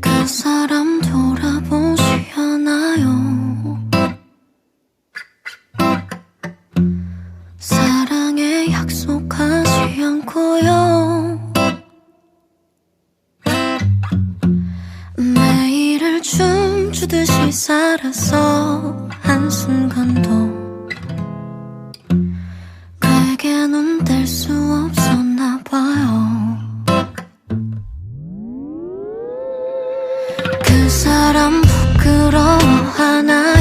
그 사람 춤추듯이 살아서 한순간도 그에게 눈 뗄 수 없었나 봐요. 그 사람 부끄러워 하나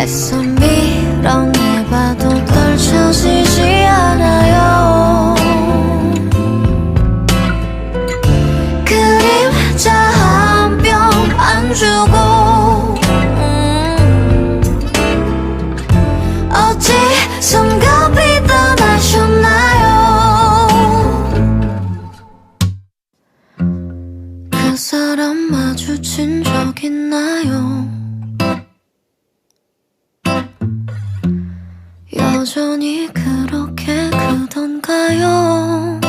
애써 밀어내봐도 떨쳐지지 않아요 그림자 한뼘안 주고 음, 어디선가 떠나셨나요 그 사람 마주친 적 있나요? 여전히 그렇게 크던가요?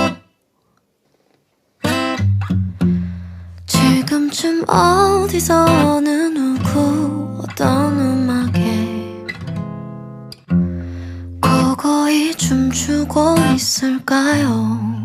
지금쯤 어디서 어느 누구 어떤 음악에 고고히 춤추고 있을까요?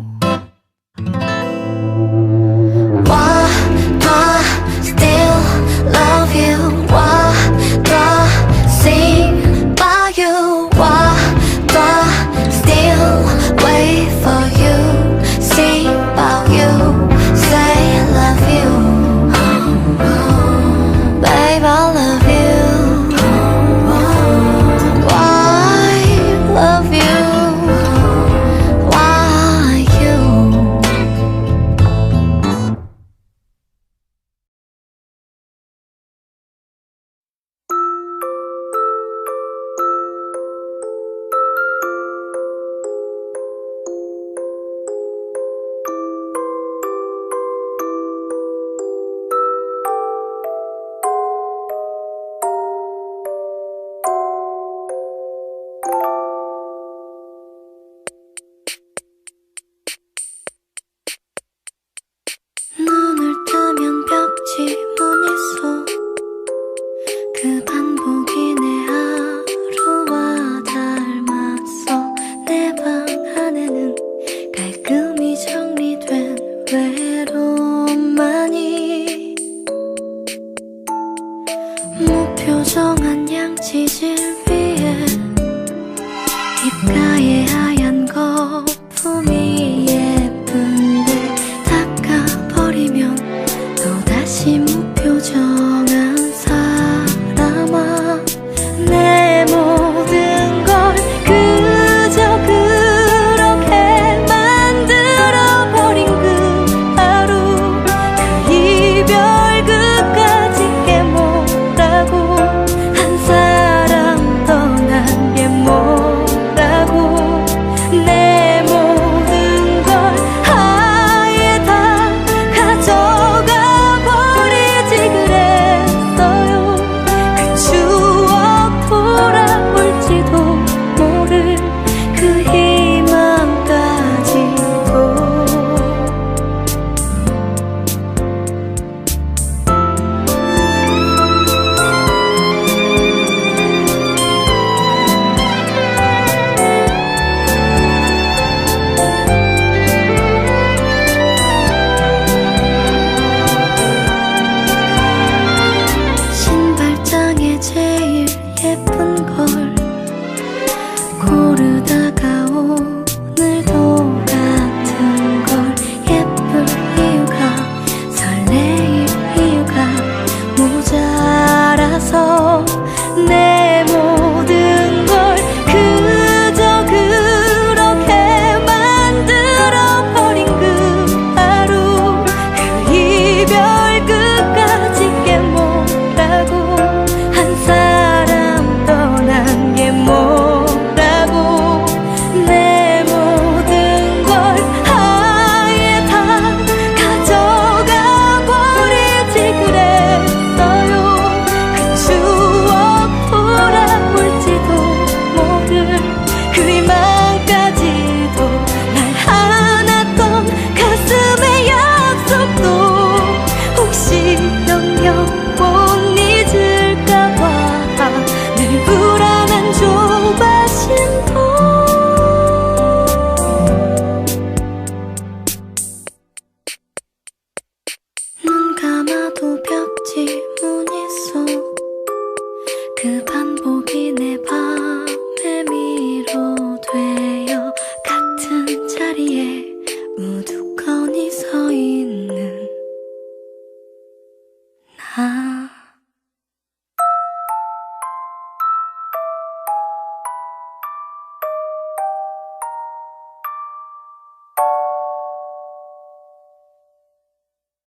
hip